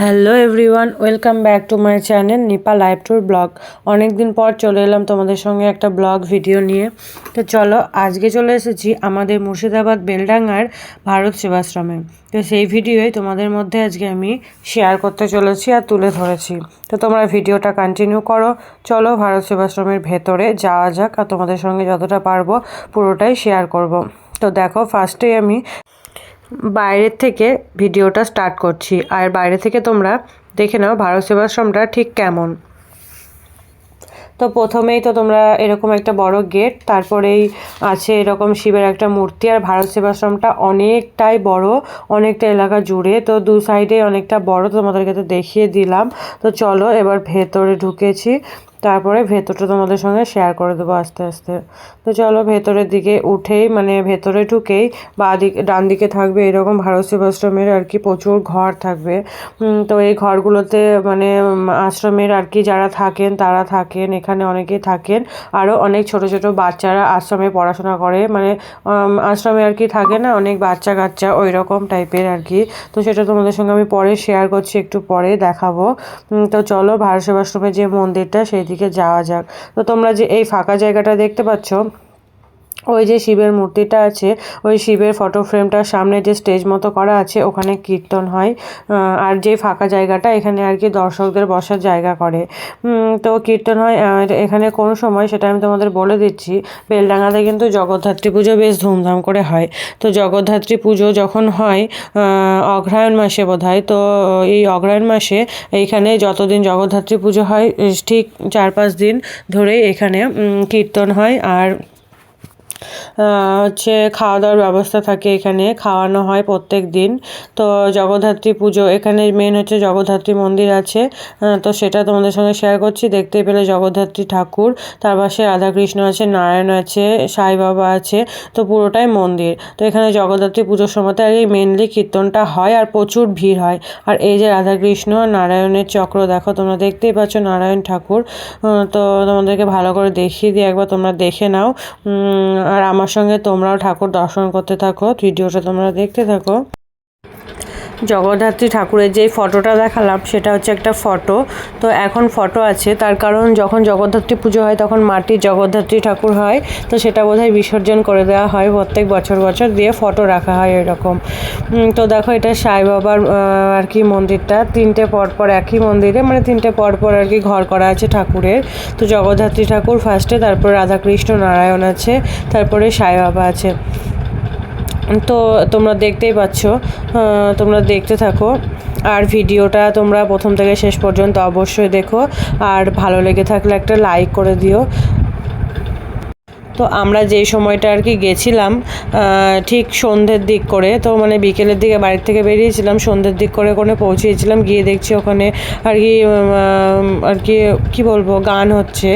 Hello everyone welcome back to my channel Nipa live tour vlog অনেক দিন পর চলে এলাম তোমাদের সঙ্গে একটা ব্লগ ভিডিও নিয়ে। তো চলো, আজকে চলে এসেছি আমাদের মুর্শিদাবাদ বেলডাঙ্গার ভারত সেবাশ্রমে। তো সেই ভিডিওই তোমাদের মধ্যে আজকে আমি শেয়ার করতে চলেছি আর তুলে ধরেছি। তো তোমরা ভিডিওটা কন্টিনিউ করো। চলো, ভারত সেবাশ্রমের ভেতরে যাওয়া যাক আর তোমাদের সঙ্গে যতটা পারব পুরোটাই শেয়ার করব। তো দেখো ফার্স্টেই আমি বাইরের থেকে ভিডিওটা স্টার্ট করছি। আর বাইরে থেকে তোমরা দেখে নাও ভারত সেবাশ্রমটা ঠিক কেমন। তো প্রথমেই তো তোমরা এরকম একটা বড় গেট তারপরেই আছে এরকম শিবের একটা মূর্তি, আর ভারত সেবাশ্রমটা অনেকটাই বড়, অনেকটা এলাকা জুড়ে। তো দু সাইডে অনেকটা বড় তোমাদেরকে তো দেখিয়ে দিলাম। তো চলো এবার ভেতরে ঢুকেছি। তারপরে ভেতরটা তোমাদের সঙ্গে শেয়ার করে দেবো আস্তে আস্তে। তো চলো ভেতরের দিকে উঠেই মানে ভেতরে ঢুকেই বা দিকে ডান দিকে থাকবে এরকম ভারত সেবাশ্রমের আর কি প্রচুর ঘর থাকবে। তো এই ঘরগুলোতে মানে আশ্রমের আর কি যারা থাকেন, তারা থাকেন, এখানে অনেকেই থাকেন। আরও অনেক ছোট ছোট বাচ্চারা আশ্রমে পড়াশোনা করে মানে আশ্রমে আর কি থাকে না, অনেক বাচ্চা কাচ্চা ওই রকম টাইপের আর কি। তো সেটা তোমাদের সঙ্গে আমি পরে শেয়ার করছি, একটু পরে দেখাবো। তো চলো ভারত সেবাশ্রমের যে মন্দিরটা, সেই দিকে যাওয়া যাক। তো তোমরা যে এই ফাঁকা জায়গাটা দেখতে পাচ্ছ ওই যে শিবের মূর্তিটা আছে, ওই শিবের ফটো ফ্রেমটার সামনে যে স্টেজ মতো করা আছে, ওখানে কীর্তন হয় আর যে ফাঁকা জায়গাটা, এখানে আর কি দর্শকদের বসার জায়গা করে। তো কীর্তন হয় এখানে কোনো সময় সেটা আমি তোমাদের বলে দিচ্ছি বেলডাঙাতে কিন্তু জগদ্ধাত্রী পুজো বেশ ধুমধাম করে হয়। তো জগদ্ধাত্রী পুজো যখন হয় অগ্রহায়ণ মাসে বোধ হয় তো এই অগ্রহায়ণ মাসে এইখানে যতদিন জগদ্ধাত্রী পুজো হয় ঠিক চার পাঁচ দিন ধরেই এখানে কীর্তন হয়। আর হচ্ছে খাওয়া দাওয়ার ব্যবস্থা থাকে এখানে, খাওয়ানো হয় প্রত্যেক দিন তো জগদ্ধাত্রী পুজো, এখানে মেন হচ্ছে জগদ্ধাত্রী মন্দির আছে। তো সেটা তোমাদের সঙ্গে শেয়ার করছি, দেখতে পেলে জগদ্ধাত্রী ঠাকুর, তার পাশে রাধাকৃষ্ণ আছে, নারায়ণ আছে, সাই বাবা আছে, তো পুরোটাই মন্দির। তো এখানে জগদ্ধাত্রী পুজোর সময়তে এই মেনলি কীর্তনটা হয় আর প্রচুর ভিড় হয়। আর এই যে রাধাকৃষ্ণ নারায়ণের চক্র, দেখো তোমরা দেখতেই পাচ্ছ নারায়ণ ঠাকুর। তো তোমাদেরকে ভালো করে দেখিয়ে দিই, একবার তোমরা দেখে নাও। আর আমার সঙ্গে তোমরাও ঠাকুর দর্শন করতে থাকো। ভিডিওটা তোমরা দেখতে থাকো। জগদ্ধাত্রী ঠাকুরের যেই ফটোটা দেখালাম, সেটা হচ্ছে একটা ফটো। তো এখন ফটো আছে, তার কারণ যখন জগদ্ধাত্রী পুজো হয়, তখন মাটির জগদ্ধাত্রী ঠাকুর হয়। তো সেটা বোধহয় বিসর্জন করে দেওয়া হয়, প্রত্যেক বছর বছর দিয়ে ফটো রাখা হয় এরকম। তো দেখো এটা সাই বাবার আর কি মন্দিরটা। তিনটে পরপর একই মন্দিরে মানে তিনটে পরপর আর কি ঘর করা আছে ঠাকুরের। তো জগদ্ধাত্রী ঠাকুর ফার্স্টে তারপর রাধাকৃষ্ণ নারায়ণ আছে, তারপরে সাই বাবা আছে। তো তোমরা দেখতেই পাচ্ছ তোমরা দেখতে থাকো। আর ভিডিওটা তোমরা প্রথম থেকে শেষ পর্যন্ত অবশ্যই দেখো। আর ভালো লেগে থাকলে একটা লাইক করে দিও। তো আমরা যেই সময়টা আর কি গেছিলাম ঠিক সন্ধ্যের দিক করে, তো মানে বিকেলের দিকে বাড়ির থেকে বেরিয়েছিলাম, সন্ধ্যের দিক করে ওখানে পৌঁছেছিলাম গিয়ে দেখছি ওখানে আর কি আর কি, কী বলব, গান হচ্ছে।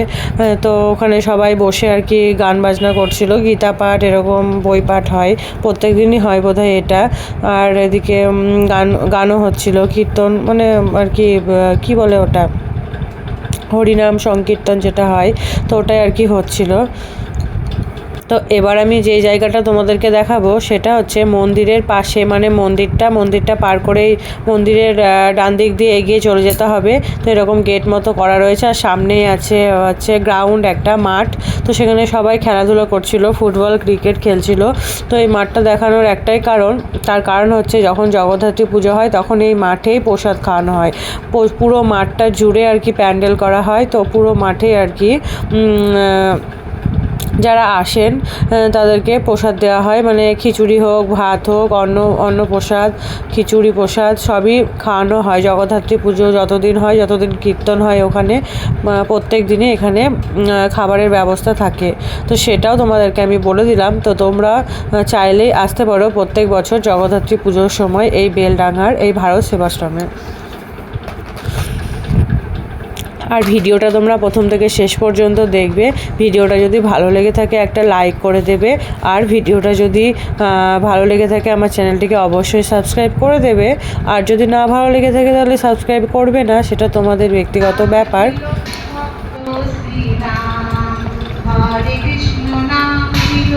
তো ওখানে সবাই বসে আর কি গান বাজনা করছিল, গীতা পাঠ এরকম, বই পাঠ হয় প্রত্যেক দিনই হয় বোধহয় এটা। আর এদিকে গান, গানও হচ্ছিল, কীর্তন মানে আর কি কী বলে ওটা? হরিনাম সংকীর্তন যেটা হয়, তো ওটাই আর কি হচ্ছিল। তো এবার আমি যে জায়গাটা তোমাদেরকে দেখাবো, সেটা হচ্ছে মন্দিরের পাশে মানে মন্দিরটা মন্দিরটা পার করেই মন্দিরের ডান দিক দিয়ে এগিয়ে চলে যেতে হবে। তো এরকম গেট মতো করা রয়েছে, আর সামনেই আছে, হচ্ছে গ্রাউন্ড একটা মাঠ। তো সেখানে সবাই খেলাধুলো করছিল, ফুটবল ক্রিকেট খেলছিল। তো এই মাঠটা দেখানোর একটাই কারণ, তার কারণ হচ্ছে যখন জগদ্ধাত্রী পুজো হয়, তখন এই মাঠেই প্রসাদ খাওয়ানো হয়। পুরো মাঠটা জুড়ে আর কি প্যান্ডেল করা হয়। তো পুরো মাঠে আর কি যারা আসেন তাদেরকে প্রসাদ দেওয়া হয়। মানে খিচুড়ি হোক, ভাত হোক, অন্ন অন্ন প্রসাদ, খিচুড়ি প্রসাদ সবই খাওয়ানো হয়। জগদ্ধাত্রী পুজো যতদিন হয়, যতদিন কীর্তন হয় ওখানে প্রত্যেক দিনে এখানে খাবারের ব্যবস্থা থাকে। তো সেটাও তোমাদেরকে আমি বলে দিলাম। তো তোমরা চাইলেই আসতে পারো প্রত্যেক বছর জগদ্ধাত্রী পুজোর সময় এই বেলডাঙ্গার, এই ভারত সেবাশ্রমে। আর ভিডিওটা তোমরা প্রথম থেকে শেষ পর্যন্ত দেখবে। ভিডিওটা যদি ভালো লেগে থাকে একটা লাইক করে দেবে। আর ভিডিওটা যদি ভালো লেগে থাকে আমার চ্যানেলটিকে অবশ্যই সাবস্ক্রাইব করে দেবে। আর যদি না ভালো লেগে থাকে তাহলে সাবস্ক্রাইব করবে না, সেটা তোমাদের ব্যক্তিগত ব্যাপার। হরে কৃষ্ণ নাম নাম দিল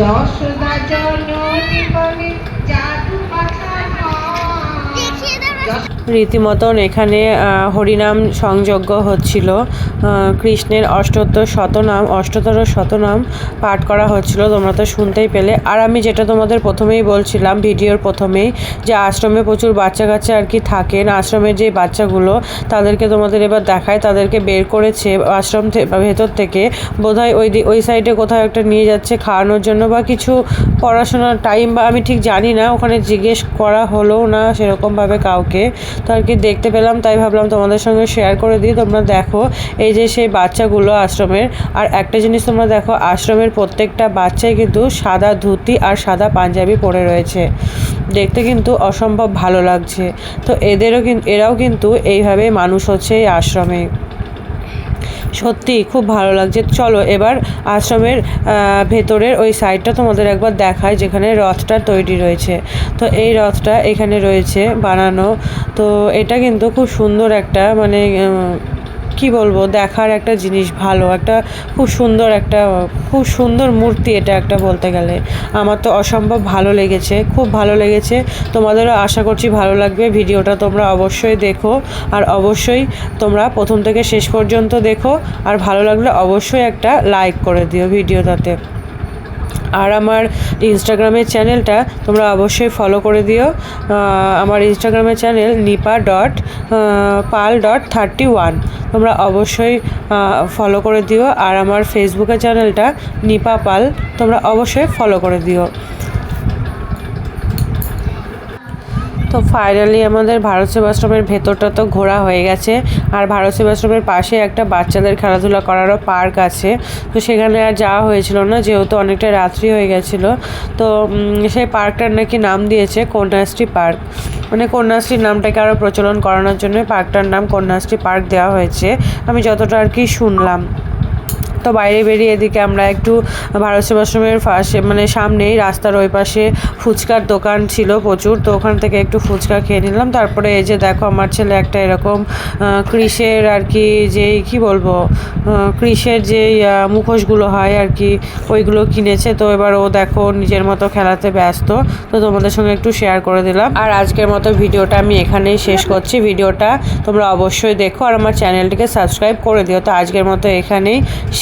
যশোদা জননী বলে রীতিমতন এখানে হরিনাম সংযজ্ঞ হচ্ছিল। কৃষ্ণের অষ্টোত্তর শতনাম অষ্টতর শতনাম পাঠ করা হচ্ছিল। তোমরা তো শুনতেই পেলে। আর আমি যেটা তোমাদের প্রথমেই বলছিলাম, ভিডিওর প্রথমেই, যে আশ্রমে প্রচুর বাচ্চা কাচ্চা আর কি থাকেন। আশ্রমের যে বাচ্চাগুলো, তাদেরকে তোমাদের এবার দেখায়। তাদেরকে বের করেছে আশ্রম ভেতর থেকে। বোধহয় ওই ওই সাইডে কোথাও একটা নিয়ে যাচ্ছে খাওয়ানোর জন্য বা কিছু পড়াশোনার টাইম বা আমি ঠিক জানি না। ওখানে জিজ্ঞেস করা হলো না সেরকমভাবে কাউকে। তো আর কি দেখতে পেলাম, তাই ভাবলাম তোমাদের সঙ্গে শেয়ার করে দিই। তোমরা দেখো, এই যে সেই বাচ্চাগুলো আশ্রমের, আর একটা জিনিস তোমরা দেখো, আশ্রমের প্রত্যেকটা বাচ্চাই কিন্তু সাদা ধুতি আর সাদা পাঞ্জাবি পরে রয়েছে। দেখতে কিন্তু অসম্ভব ভালো লাগছে। তো এদেরও কিন্তু এরাও কিন্তু এইভাবে মানুষ হচ্ছে এই আশ্রমে। সত্যি খুব ভালো লাগছে। চলো, এবার আশ্রমের ভেতরের ওই সাইডটা তোমাদের একবার দেখায় যেখানে রথটা তৈরি রয়েছে। তো এই রথটা এখানে রয়েছে বানানো। তো এটা কিন্তু খুব সুন্দর একটা মানে কি বলব, দেখার একটা জিনিস ভালো, একটা খুব সুন্দর একটা, খুব সুন্দর মূর্তি এটা একটা বলতে গেলে। আমার তো অসম্ভব ভালো লেগেছে, খুব ভালো লেগেছে। তোমাদেরও আশা করছি ভালো লাগবে, ভিডিওটা তোমরা অবশ্যই দেখো। আর অবশ্যই তোমরা প্রথম থেকে শেষ পর্যন্ত দেখো। আর ভালো লাগলে অবশ্যই একটা লাইক করে দিও ভিডিওটাতে। আর আমার ইনস্টাগ্রামের চ্যানেলটা তোমরা অবশ্যই ফলো করে দিও। আমার ইনস্টাগ্রামের channel Nipa dot Pal dot thirty one তোমরা অবশ্যই ফলো করে দিও। আর আমার ফেসবুকের চ্যানেলটা নিপা পাল। তোমরা অবশ্যই ফলো করে দিও। তো ফাইনালি আমাদের ভারত সেবাশ্রমের ভেতরটা তো ঘোরা হয়ে গেছে। আর ভারত সেবাশ্রমের পাশে একটা বাচ্চাদের খেলাধুলা করারও পার্ক আছে। তো সেখানে আর যাওয়া হয়েছিল না, যেহেতু অনেকটা রাত্রি হয়ে গেছিল। তো সেই পার্কটার নাকি নাম দিয়েছে কন্যাশ্রী পার্ক। মানে কন্যাশ্রীর নামটাকে আরও প্রচলন করানোর জন্য পার্কটার নাম কন্যাশ্রী পার্ক দেওয়া হয়েছে। আমি যতটা আর কি শুনলাম। তো বাইরে বেরিয়ে এদিকে আমরা একটু ভারত সেবাশ্রমের পাশে মানে সামনেই রাস্তার ওই পাশে ফুচকার দোকান ছিল প্রচুর, তো ওখান থেকে একটু ফুচকা খেয়ে নিলাম। তারপরে এই যে দেখো আমার ছেলে একটা এরকম কৃষের আর কি যেই, কি বলব কৃষের যেই মুখোশগুলো হয় আর কি, ওইগুলো কিনেছে। তো এবার ও দেখো নিজের মতো খেলাতে ব্যস্ত, তো তোমাদের সঙ্গে একটু শেয়ার করে দিলাম। আর আজকের মতো ভিডিওটা আমি এখানেই শেষ করছি। ভিডিওটা তোমরা অবশ্যই দেখো আর আমার চ্যানেলটিকে সাবস্ক্রাইব করে দিও। তো আজকের মতো এখানেই